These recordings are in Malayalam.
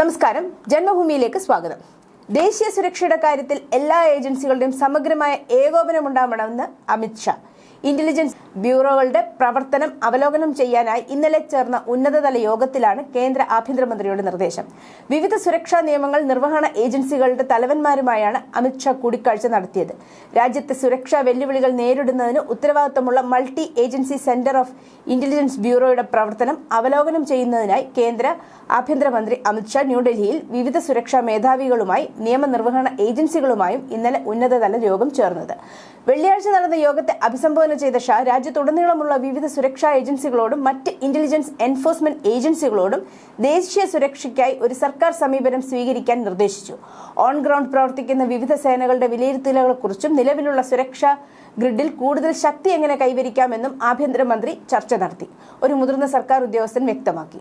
നമസ്കാരം. ജന്മഭൂമിയിലേക്ക് സ്വാഗതം. ദേശീയ സുരക്ഷയുടെ കാര്യത്തിൽ എല്ലാ ഏജൻസികളുടെയും സമഗ്രമായ ഏകോപനം ഉണ്ടാവണമെന്ന് അമിത്ഷാ ഇന്റലിജൻസ് ബ്യൂറോകളുടെ പ്രവർത്തനം അവലോകനം ചെയ്യാനായി ഇന്നലെ ചേർന്ന ഉന്നതതല യോഗത്തിലാണ് കേന്ദ്ര ആഭ്യന്തരമന്ത്രിയുടെ നിർദ്ദേശം. വിവിധ സുരക്ഷാ നിയമങ്ങൾ നിർവഹണ ഏജൻസികളുടെ തലവന്മാരുമായാണ് അമിത്ഷാ കൂടിക്കാഴ്ച നടത്തിയത്. രാജ്യത്തെ സുരക്ഷാ വെല്ലുവിളികൾ നേരിടുന്നതിന് ഉത്തരവാദിത്തമുള്ള multi agency centre of intelligence ബ്യൂറോയുടെ പ്രവർത്തനം അവലോകനം ചെയ്യുന്നതിനായി കേന്ദ്ര ആഭ്യന്തരമന്ത്രി അമിത്ഷാ ന്യൂഡൽഹിയിൽ വിവിധ സുരക്ഷാ മേധാവികളുമായി നിയമനിർവഹണ ഏജൻസികളുമായും ഇന്നലെ ഉന്നതതല യോഗം ചേർന്നത്. വെള്ളിയാഴ്ച നടന്ന യോഗത്തെ അഭിസംബോധന ചെയ്ത ഷാ രാജ്യത്തുടനീളമുള്ള വിവിധ സുരക്ഷാ ഏജൻസികളോടും മറ്റ് ഇന്റലിജൻസ് എൻഫോഴ്സ്മെന്റ് ഏജൻസികളോടും ദേശീയ സുരക്ഷയ്ക്കായി ഒരു സർക്കാർ സമീപനം സ്വീകരിക്കാൻ നിർദ്ദേശിച്ചു. ഓൺ ഗ്രൗണ്ട് പ്രവർത്തിക്കുന്ന വിവിധ സേനകളുടെ വിലയിരുത്തലുകളെക്കുറിച്ചും നിലവിലുള്ള സുരക്ഷാ ഗ്രിഡിൽ കൂടുതൽ ശക്തി എങ്ങനെ കൈവരിക്കാമെന്നും ആഭ്യന്തരമന്ത്രി ചർച്ച നടത്തി. ഒരു മുതിർന്ന സർക്കാർ ഉദ്യോഗസ്ഥൻ വ്യക്തമാക്കി.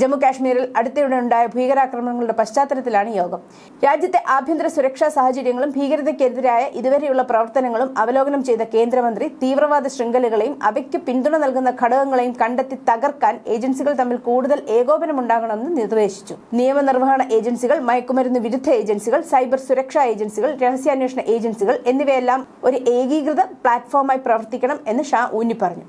ജമ്മു കാശ്മീരിൽ അടുത്തിടെ ഉണ്ടായ ഭീകരാക്രമണങ്ങളുടെ പശ്ചാത്തലത്തിലാണ് യോഗം. രാജ്യത്തെ ആഭ്യന്തര സുരക്ഷാ സാഹചര്യങ്ങളും ഭീകരതയ്ക്കെതിരായ ഇതുവരെയുള്ള പ്രവർത്തനങ്ങളും അവലോകനം ചെയ്ത കേന്ദ്രമന്ത്രി തീവ്രവാദ ശൃംഖലകളെയും അവയ്ക്ക് പിന്തുണ നൽകുന്ന ഘടകങ്ങളെയും കണ്ടെത്തി തകർക്കാൻ ഏജൻസികൾ തമ്മിൽ കൂടുതൽ ഏകോപനമുണ്ടാകണമെന്ന് നിർദ്ദേശിച്ചു. നിയമനിർവഹണ ഏജൻസികൾ മയക്കുമരുന്ന് വിരുദ്ധ ഏജൻസികൾ സൈബർ സുരക്ഷാ ഏജൻസികൾ രഹസ്യാന്വേഷണ ഏജൻസികൾ എന്നിവയെല്ലാം ഒരു ഏകീകൃത പ്ലാറ്റ്ഫോമായി പ്രവർത്തിക്കണം എന്ന് ഷാ ഊന്നി പറഞ്ഞു.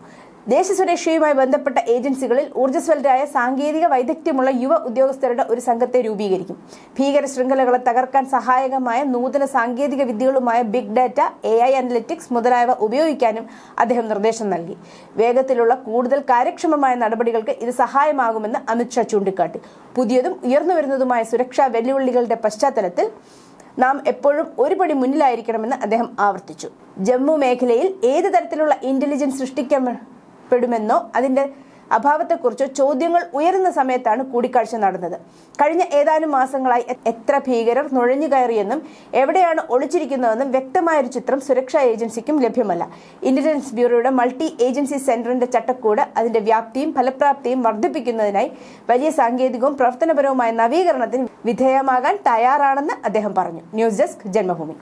ദേശസുരക്ഷയുമായി ബന്ധപ്പെട്ട ഏജൻസികളിൽ ഊർജസ്വലരായ സാങ്കേതിക വൈദഗ്ധ്യമുള്ള യുവ ഉദ്യോഗസ്ഥരുടെ ഒരു സംഘത്തെ രൂപീകരിക്കും. ഭീകര ശൃംഖലകളെ തകർക്കാൻ സഹായകമായ നൂതന സാങ്കേതിക വിദ്യകളുമായ big data A I analytics മുതലായവ ഉപയോഗിക്കാനും അദ്ദേഹം നിർദ്ദേശം നൽകി. വേഗത്തിലുള്ള കൂടുതൽ കാര്യക്ഷമമായ നടപടികൾക്ക് ഇത് സഹായമാകുമെന്ന് അമിത്ഷാ ചൂണ്ടിക്കാട്ടി. പുതിയതും ഉയർന്നുവരുന്നതുമായ സുരക്ഷാ വെല്ലുവിളികളുടെ പശ്ചാത്തലത്തിൽ നാം എപ്പോഴും ഒരു പടി മുന്നിലായിരിക്കണമെന്ന് അദ്ദേഹം ആവർത്തിച്ചു. ജമ്മു മേഖലയിൽ ഏത് തരത്തിലുള്ള ഇന്റലിജൻസ് സൃഷ്ടിക്കപ്പെടുമെന്നോ അതിന്റെ അഭാവത്തെക്കുറിച്ചോ ചോദ്യങ്ങൾ ഉയരുന്ന സമയത്താണ് കൂടിക്കാഴ്ച നടന്നത്. കഴിഞ്ഞ ഏതാനും മാസങ്ങളായി എത്ര ഭീകരർ നുഴഞ്ഞു കയറിയെന്നും എവിടെയാണ് ഒളിച്ചിരിക്കുന്നതെന്നും വ്യക്തമായ ഒരു ചിത്രം സുരക്ഷാ ഏജൻസിക്കും ലഭ്യമല്ല. ഇന്റലിജൻസ് ബ്യൂറോയുടെ മൾട്ടി ഏജൻസി സെന്ററിന്റെ ചട്ടക്കൂട് അതിന്റെ വ്യാപ്തിയും ഫലപ്രാപ്തിയും വർദ്ധിപ്പിക്കുന്നതിനായി വലിയ സാങ്കേതികവും പ്രവർത്തനപരവുമായ നവീകരണത്തിന് വിധേയമാകാൻ തയ്യാറാണെന്ന് അദ്ദേഹം പറഞ്ഞു. News desk Janmabhumi.